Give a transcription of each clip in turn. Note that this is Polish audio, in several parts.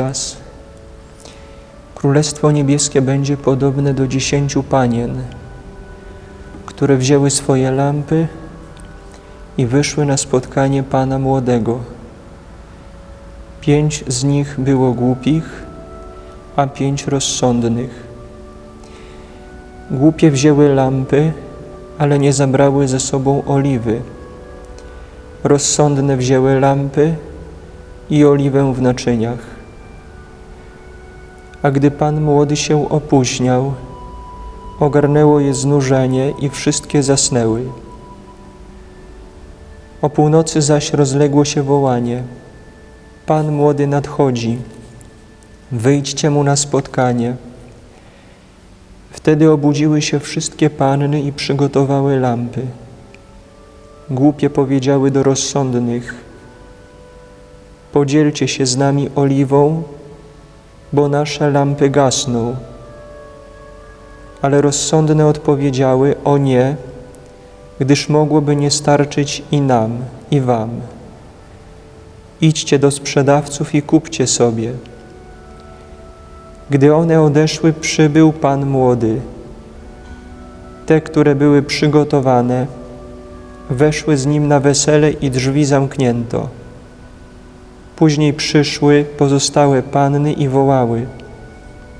wówczas Królestwo Niebieskie będzie podobne do dziesięciu panien, które wzięły swoje lampy i wyszły na spotkanie Pana Młodego. Pięć z nich było głupich, a pięć rozsądnych. Głupie wzięły lampy, ale nie zabrały ze sobą oliwy. Rozsądne wzięły lampy i oliwę w naczyniach. A gdy Pan młody się opóźniał, ogarnęło je znużenie i wszystkie zasnęły. O północy zaś rozległo się wołanie: Pan młody nadchodzi, wyjdźcie mu na spotkanie. Wtedy obudziły się wszystkie panny i przygotowały lampy. Głupie powiedziały do rozsądnych: Podzielcie się z nami oliwą, bo nasze lampy gasną. Ale rozsądne odpowiedziały: O nie, gdyż mogłoby nie starczyć i nam, i wam. Idźcie do sprzedawców i kupcie sobie. Gdy one odeszły, przybył Pan młody. Te, które były przygotowane, weszły z nim na wesele i drzwi zamknięto. Później przyszły pozostałe panny i wołały: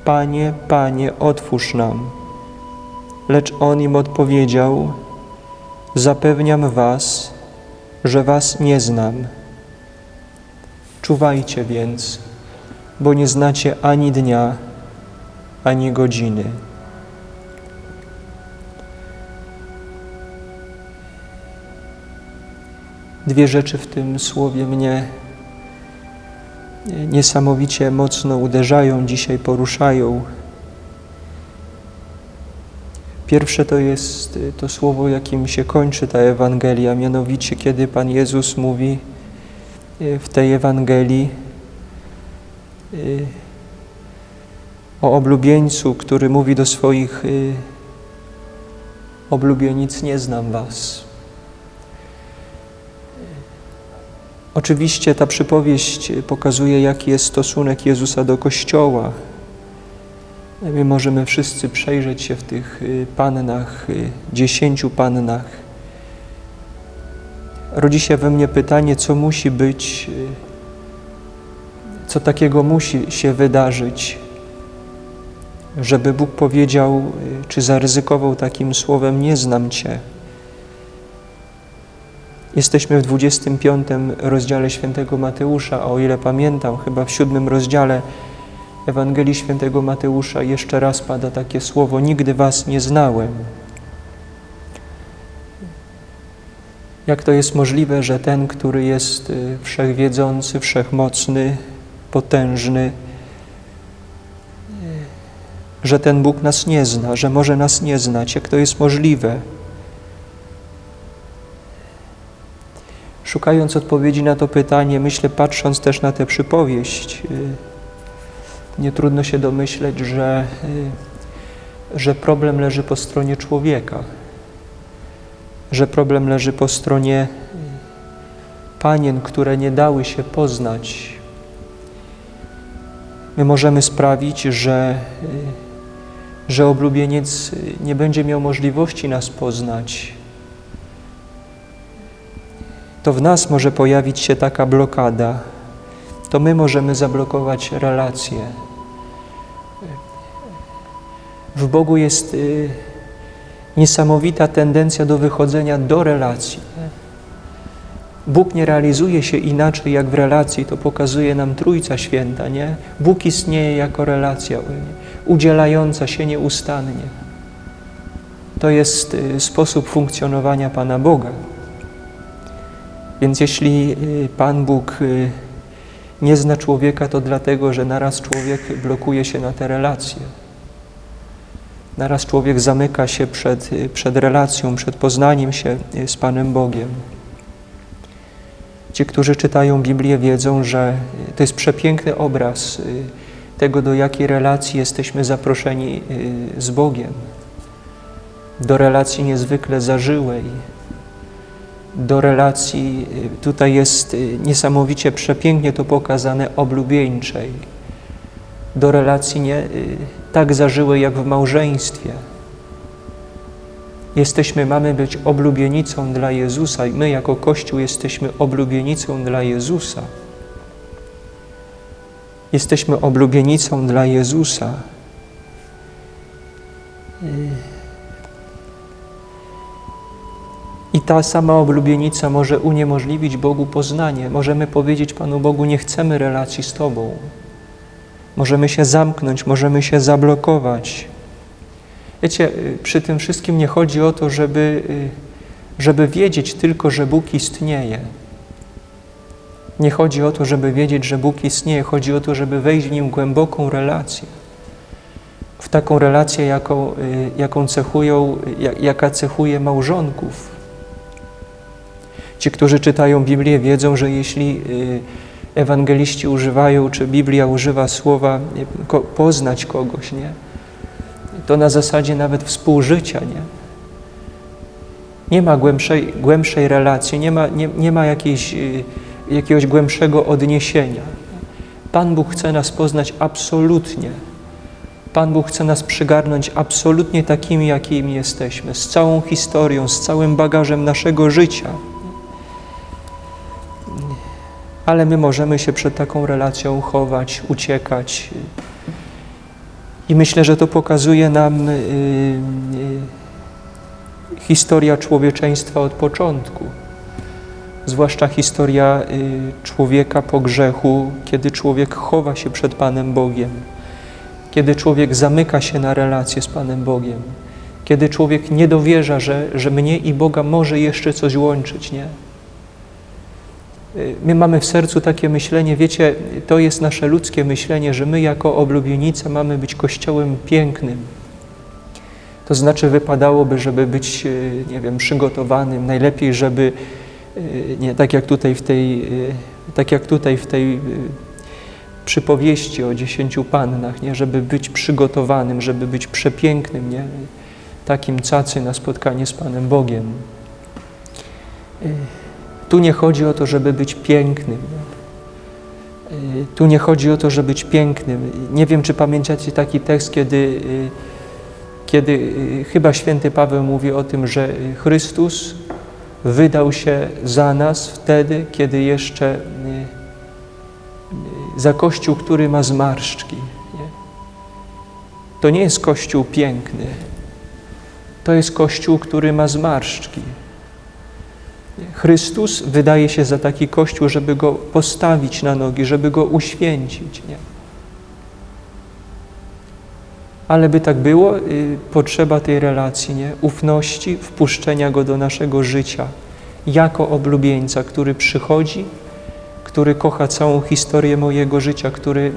Panie, Panie, otwórz nam. Lecz on im odpowiedział: Zapewniam was, że was nie znam. Czuwajcie więc, bo nie znacie ani dnia, ani godziny. Dwie rzeczy w tym słowie mnie niesamowicie mocno uderzają, dzisiaj poruszają. Pierwsze to jest to słowo, jakim się kończy ta Ewangelia, mianowicie kiedy Pan Jezus mówi w tej Ewangelii y, o oblubieńcu, który mówi do swoich y, oblubienic, nie znam was. Oczywiście ta przypowieść pokazuje, jaki jest stosunek Jezusa do Kościoła. My możemy wszyscy przejrzeć się w tych y, pannach, dziesięciu pannach. Rodzi się we mnie pytanie, co musi być, co takiego musi się wydarzyć, żeby Bóg powiedział, czy zaryzykował takim słowem: Nie znam Cię. Jesteśmy w 25 rozdziale świętego Mateusza, a o ile pamiętam, chyba w siódmym rozdziale Ewangelii świętego Mateusza jeszcze raz pada takie słowo: Nigdy Was nie znałem. Jak to jest możliwe, że ten, który jest y, wszechwiedzący, wszechmocny, potężny, y, że ten Bóg nas nie zna, że może nas nie znać? Jak to jest możliwe? Szukając odpowiedzi na to pytanie, myślę, patrząc też na tę przypowieść, y, nie trudno się domyśleć, że, że problem leży po stronie człowieka że problem leży po stronie panien, które nie dały się poznać. My możemy sprawić, że, że oblubieniec nie będzie miał możliwości nas poznać. To w nas może pojawić się taka blokada. To my możemy zablokować relacje. W Bogu jest y, niesamowita tendencja do wychodzenia do relacji. Bóg nie realizuje się inaczej jak w relacji, to pokazuje nam Trójca Święta, nie? Bóg istnieje jako relacja, udzielająca się nieustannie. To jest y, sposób funkcjonowania Pana Boga. Więc jeśli y, Pan Bóg y, nie zna człowieka, to dlatego, że naraz człowiek blokuje się na te relacje. Naraz człowiek zamyka się przed, przed relacją, przed poznaniem się z Panem Bogiem. Ci, którzy czytają Biblię, wiedzą, że to jest przepiękny obraz y, tego, do jakiej relacji jesteśmy zaproszeni y, z Bogiem. Do relacji niezwykle zażyłej, do relacji, y, tutaj jest y, niesamowicie przepięknie to pokazane, oblubieńczej, do relacji nie y, tak zażyłej jak w małżeństwie. Jesteśmy, mamy być oblubienicą dla Jezusa i my jako Kościół jesteśmy oblubienicą dla Jezusa. Jesteśmy oblubienicą dla Jezusa. I ta sama oblubienica może uniemożliwić Bogu poznanie. Możemy powiedzieć Panu Bogu, nie chcemy relacji z Tobą. Możemy się zamknąć, możemy się zablokować. Wiecie, y, przy tym wszystkim nie chodzi o to, żeby, y, żeby wiedzieć tylko, że Bóg istnieje. Nie chodzi o to, żeby wiedzieć, że Bóg istnieje, chodzi o to, żeby wejść w nim głęboką relację. W taką relację, jaką, y, jaką cechują, jaka cechuje małżonków. Ci, którzy czytają Biblię, wiedzą, że jeśli ewangeliści używają, czy Biblia używa słowa poznać kogoś, nie? to na zasadzie nawet współżycia, nie? Nie ma głębszej, głębszej relacji, nie ma, nie, nie ma jakiejś, y, jakiegoś głębszego odniesienia. Pan Bóg chce nas poznać absolutnie. Pan Bóg chce nas przygarnąć absolutnie takimi, jakimi jesteśmy, z całą historią, z całym bagażem naszego życia. Ale my możemy się przed taką relacją chować, uciekać, i myślę, że to pokazuje nam y, y, historia człowieczeństwa od początku. Zwłaszcza historia y, człowieka po grzechu, kiedy człowiek chowa się przed Panem Bogiem, kiedy człowiek zamyka się na relację z Panem Bogiem, kiedy człowiek nie dowierza, że, że mnie i Boga może jeszcze coś łączyć, nie? My mamy w sercu takie myślenie, wiecie, to jest nasze ludzkie myślenie, że my jako oblubienice mamy być kościołem pięknym. To znaczy wypadałoby, żeby być, e, nie wiem, przygotowanym, najlepiej, żeby, e, nie, tak jak tutaj w tej, tak jak tutaj w tej przypowieści o dziesięciu pannach, nie, żeby być przygotowanym, żeby być przepięknym, nie, takim cacy na spotkanie z Panem Bogiem. Tu nie chodzi o to, żeby być pięknym. Y, tu nie chodzi o to, żeby być pięknym. Nie wiem, czy pamiętacie taki tekst, kiedy, y, kiedy y, chyba święty Paweł mówi o tym, że Chrystus wydał się za nas wtedy, kiedy jeszcze za Kościół, który ma zmarszczki. To nie jest Kościół piękny. To jest Kościół, który ma zmarszczki. Chrystus wydaje się za taki Kościół, żeby go postawić na nogi, żeby go uświęcić. Nie? Ale by tak było, y, potrzeba tej relacji, nie? ufności, wpuszczenia go do naszego życia jako oblubieńca, który przychodzi, który kocha całą historię mojego życia, który,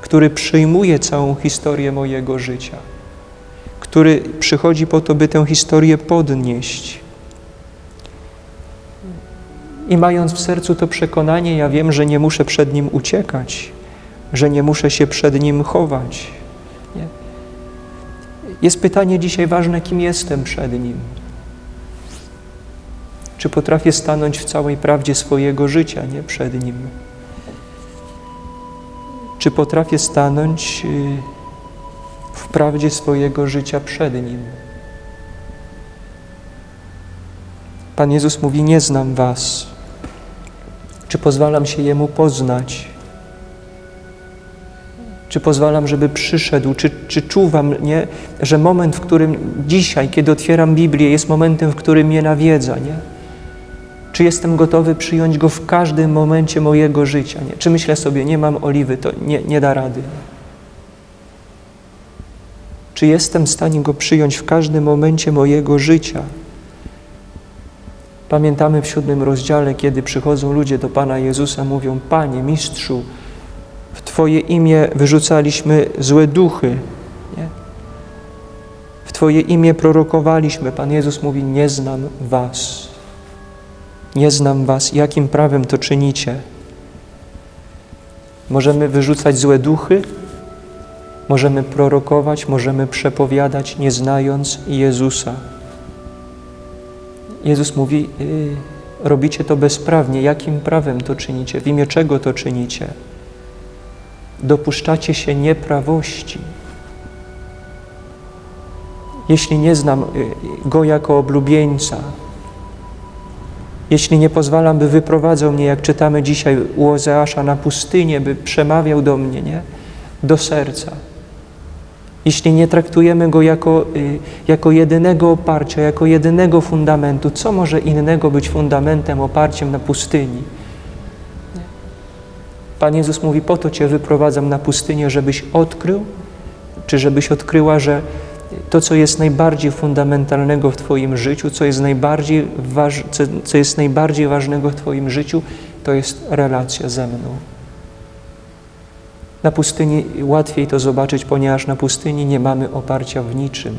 który przyjmuje całą historię mojego życia, który przychodzi po to, by tę historię podnieść i mając w sercu to przekonanie, ja wiem, że nie muszę przed Nim uciekać, że nie muszę się przed Nim chować. Nie? Jest pytanie dzisiaj ważne, kim jestem przed Nim. Czy potrafię stanąć w całej prawdzie swojego życia, nie przed Nim? Czy potrafię stanąć y, w prawdzie swojego życia przed Nim? Pan Jezus mówi: Nie znam Was. Czy pozwalam się Jemu poznać? Czy pozwalam, żeby przyszedł? Czy, czy czuwam, nie? że moment, w którym dzisiaj, kiedy otwieram Biblię, jest momentem, w którym mnie nawiedza? Nie? Czy jestem gotowy przyjąć Go w każdym momencie mojego życia? Nie? Czy myślę sobie, nie mam oliwy, to nie, nie da rady? Czy jestem w stanie Go przyjąć w każdym momencie mojego życia? Pamiętamy w siódmym rozdziale, kiedy przychodzą ludzie do Pana Jezusa, mówią: Panie, mistrzu, w Twoje imię wyrzucaliśmy złe duchy. Nie? W Twoje imię prorokowaliśmy. Pan Jezus mówi: Nie znam Was. Nie znam Was. Jakim prawem to czynicie? Możemy wyrzucać złe duchy, możemy prorokować, możemy przepowiadać, nie znając Jezusa. Jezus mówi, y, robicie to bezprawnie. Jakim prawem to czynicie? W imię czego to czynicie? Dopuszczacie się nieprawości. Jeśli nie znam y, Go jako oblubieńca, jeśli nie pozwalam, by wyprowadzał mnie, jak czytamy dzisiaj u Ozeasza, na pustynię, by przemawiał do mnie, nie? Do serca. Jeśli nie traktujemy Go jako, y, jako jedynego oparcia, jako jedynego fundamentu, co może innego być fundamentem, oparciem na pustyni? Pan Jezus mówi, po to Cię wyprowadzam na pustynię, żebyś odkrył, czy żebyś odkryła, że to, co jest najbardziej fundamentalnego w Twoim życiu, co jest najbardziej, co jest najbardziej ważnego w Twoim życiu, to jest relacja ze mną. Na pustyni łatwiej to zobaczyć, ponieważ na pustyni nie mamy oparcia w niczym.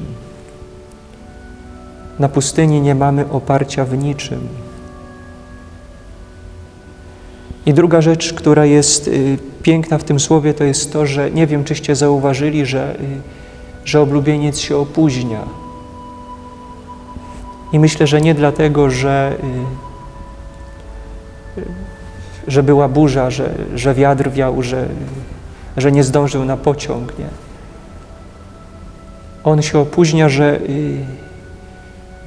Na pustyni nie mamy oparcia w niczym. I druga rzecz, która jest y, piękna w tym słowie, to jest to, że nie wiem, czyście zauważyli, że, y, że oblubieniec się opóźnia. I myślę, że nie dlatego, że, y, że była burza, że, że wiatr wiał, że, że nie zdążył na pociąg. Nie? On się opóźnia, że,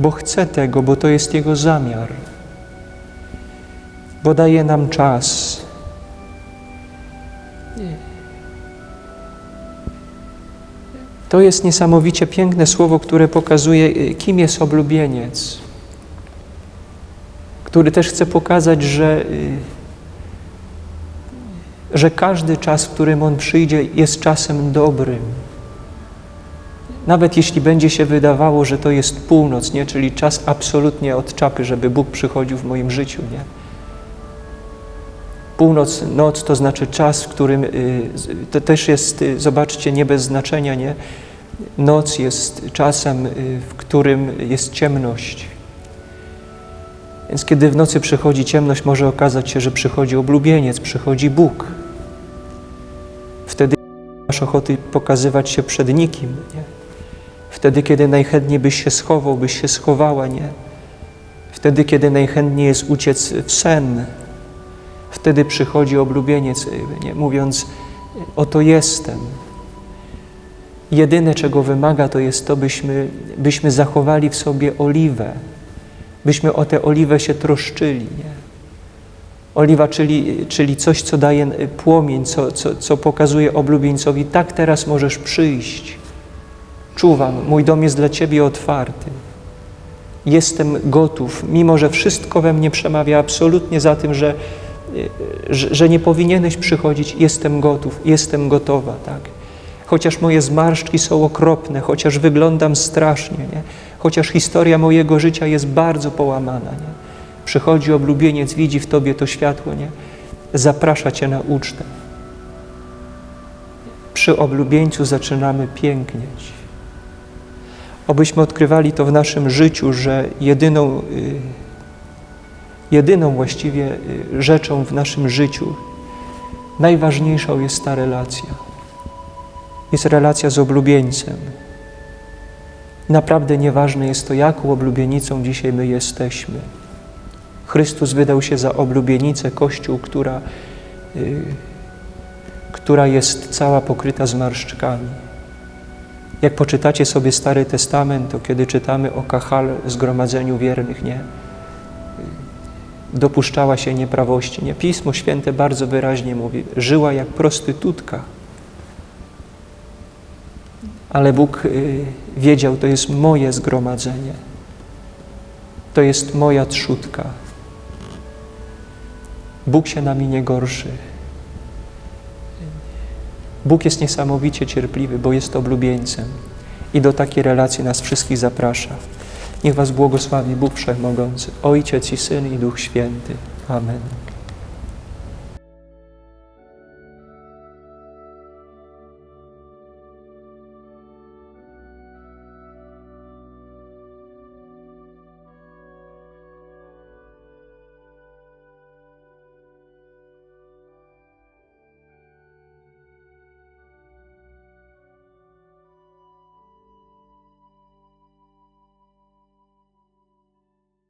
bo chce tego, bo to jest jego zamiar bo daje nam czas. To jest niesamowicie piękne słowo, które pokazuje, kim jest oblubieniec, który też chce pokazać, że, że każdy czas, w którym on przyjdzie, jest czasem dobrym. Nawet jeśli będzie się wydawało, że to jest północ, nie? czyli czas absolutnie od czapy, żeby Bóg przychodził w moim życiu. Nie? Północ, noc to znaczy czas, w którym y, to też jest, y, zobaczcie, nie bez znaczenia, nie? Noc jest czasem, y, w którym jest ciemność. Więc kiedy w nocy przychodzi ciemność, może okazać się, że przychodzi oblubieniec, przychodzi Bóg. Masz ochoty pokazywać się przed nikim. Nie? Wtedy, kiedy najchętniej byś się schował, byś się schowała, nie? Wtedy, kiedy najchętniej jest uciec w sen, Wtedy przychodzi oblubieniec, nie, mówiąc: Oto jestem. Jedyne, czego wymaga, to jest to, byśmy, byśmy zachowali w sobie oliwę, byśmy o tę oliwę się troszczyli. Nie? Oliwa, czyli, czyli coś, co daje płomień, co, co, co pokazuje oblubieńcowi, tak teraz możesz przyjść. Czuwam, mój dom jest dla Ciebie otwarty. Jestem gotów, mimo że wszystko we mnie przemawia absolutnie za tym, że że, że nie powinieneś przychodzić, jestem gotów, jestem gotowa, tak? Chociaż moje zmarszczki są okropne, chociaż wyglądam strasznie, nie? chociaż historia mojego życia jest bardzo połamana, nie? Przychodzi oblubieniec, widzi w Tobie to światło, nie? Zaprasza Cię na ucztę. Przy oblubieńcu zaczynamy pięknieć. Obyśmy odkrywali to w naszym życiu, że jedyną... Yy, jedyną właściwie y, rzeczą w naszym życiu, najważniejszą jest ta relacja. Jest relacja z oblubieńcem. Naprawdę nieważne jest to, jaką oblubienicą dzisiaj my jesteśmy. Chrystus wydał się za oblubienicę Kościół, która, y, która jest cała pokryta zmarszczkami. Jak poczytacie sobie Stary Testament, to kiedy czytamy o Kachal, zgromadzeniu wiernych, nie? dopuszczała się nieprawości. Nie? Pismo Święte bardzo wyraźnie mówi, żyła jak prostytutka. Ale Bóg y, wiedział, to jest moje zgromadzenie. To jest moja trzutka. Bóg się nami nie gorszy. Bóg jest niesamowicie cierpliwy, bo jest oblubieńcem i do takiej relacji nas wszystkich zaprasza. Niech Was błogosławi Bóg Wszechmogący, Ojciec i Syn i Duch Święty. Amen.